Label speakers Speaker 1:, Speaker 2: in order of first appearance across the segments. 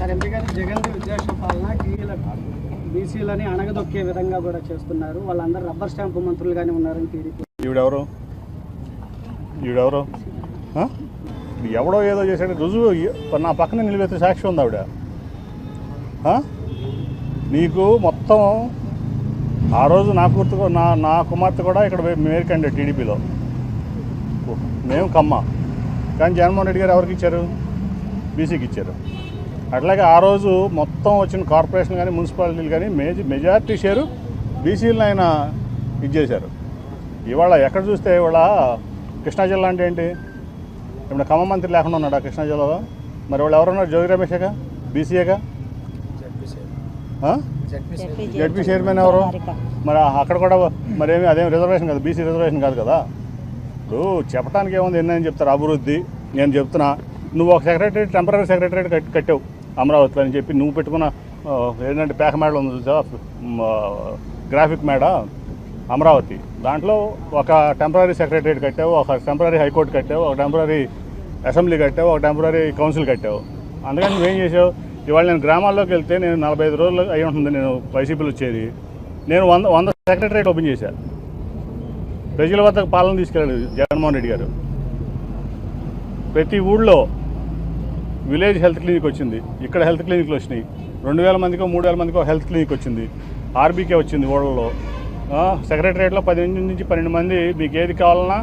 Speaker 1: Sir MP గారు జగన్ ఉద్దేశ పాలన టీవీల బీసీలని అణగదొక్కే విధంగా కూడా చేస్తున్నారు. వాళ్ళందరూ రబ్బర్ స్టాంపు మంత్రులుగానే ఉన్నారని టీడీపీ.
Speaker 2: ఈవిడెవరు? ఈవిడెవరు? ఎవడో ఏదో చేశాడు. రుజువు నా పక్కన నిలబెత్తే సాక్షి ఉంది ఆవిడ. నీకు మొత్తం ఆ రోజు నా కూర్తు నా నా కుమార్తె కూడా ఇక్కడ మేయర్ క్యాండిడేట్ టీడీపీలో. మేము కమ్మ. కానీ జగన్మోహన్ రెడ్డి గారు ఎవరికి ఇచ్చారు? బీసీకి ఇచ్చారు. అట్లాగే ఆ రోజు మొత్తం వచ్చిన కార్పొరేషన్ కానీ మున్సిపాలిటీలు కానీ మేజ మెజారిటీ షేరు బీసీలను ఆయన ఇచ్చేశారు ఇవాళ ఎక్కడ చూస్తే ఇవాళ కృష్ణా జిల్లా అంటే ఏంటి? ఇప్పుడు ఖమ్మం మంత్రి లేకుండా ఉన్నాడు ఆ కృష్ణా జిల్లాలో? మరి వాళ్ళు ఎవరున్నారు? జోగి రమేషేగా బీసీఏగా జడ్పీ చైర్మన్ ఎవరు? మరి అక్కడ కూడా మరేమి అదేం రిజర్వేషన్ కాదు? బీసీ రిజర్వేషన్ కాదు కదా? ఇప్పుడు చెప్పడానికి ఏముంది? ఎన్నని చెప్తారు? అభివృద్ధి. నేను చెప్తున్నా. నువ్వు ఒక సెక్రటరీ టెంపరీ సెక్రటరీ కట్ కట్టావు. అమరావతిలో అని చెప్పి నువ్వు పెట్టుకున్న ఏంటంటే పేక మేడ ఉంది చూసా గ్రాఫిక్ మేడ అమరావతి. దాంట్లో ఒక టెంపరీ సెక్రటరీ కట్టావు ఒక టెంపరీ హైకోర్టు కట్టావు ఒక టెంపరీ అసెంబ్లీ కట్టావు ఒక టెంపరీ కౌన్సిల్ కట్టావు. అందుకని నువ్వేం చేసావు? ఇవాళ నేను గ్రామాల్లోకి వెళ్తే నేను నలభై ఐదు రోజులు అయి ఉంటుంది నేను వైసీపీలో వచ్చేది. నేను వంద వంద సెక్రటరేట్ ఓపెన్ చేశాను ప్రజల వద్దకు పాలన తీసుకెళ్ళాడు జగన్మోహన్ రెడ్డి గారు. ప్రతి ఊళ్ళో విలేజ్ హెల్త్ క్లినిక్ వచ్చింది. ఇక్కడ హెల్త్ క్లినిక్లు వచ్చినాయి. రెండు వేల మందికో మూడు వేల మందికో హెల్త్ క్లినిక్ వచ్చింది. ఆర్బీకే వచ్చింది ఊళ్ళలో సెక్రటరియట్లో పది నుంచి పన్నెండు మంది మీకు ఏది కావాలన్నా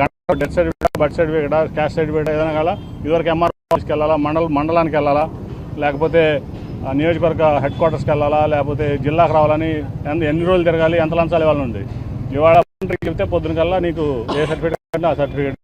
Speaker 2: గంట death certificate birth certificate caste certificate ఏదైనా కావాలా ఇదివరకు ఎంఆర్ ఆఫీస్కి వెళ్ళాలా మండల మండలానికి వెళ్ళాలా లేకపోతే నియోజకవర్గ హెడ్ క్వార్టర్స్కి వెళ్ళాలా లేకపోతే జిల్లాకు రావాలని ఎంత ఎన్ని రోజులు తిరగాలి ఎంత లంచాలు ఇవ్వాలని ఉంది. ఇవాళ చెప్తే పొద్దున కల్లా నీకు ఏ సర్టిఫికేట్ ఆ సర్టిఫికేట్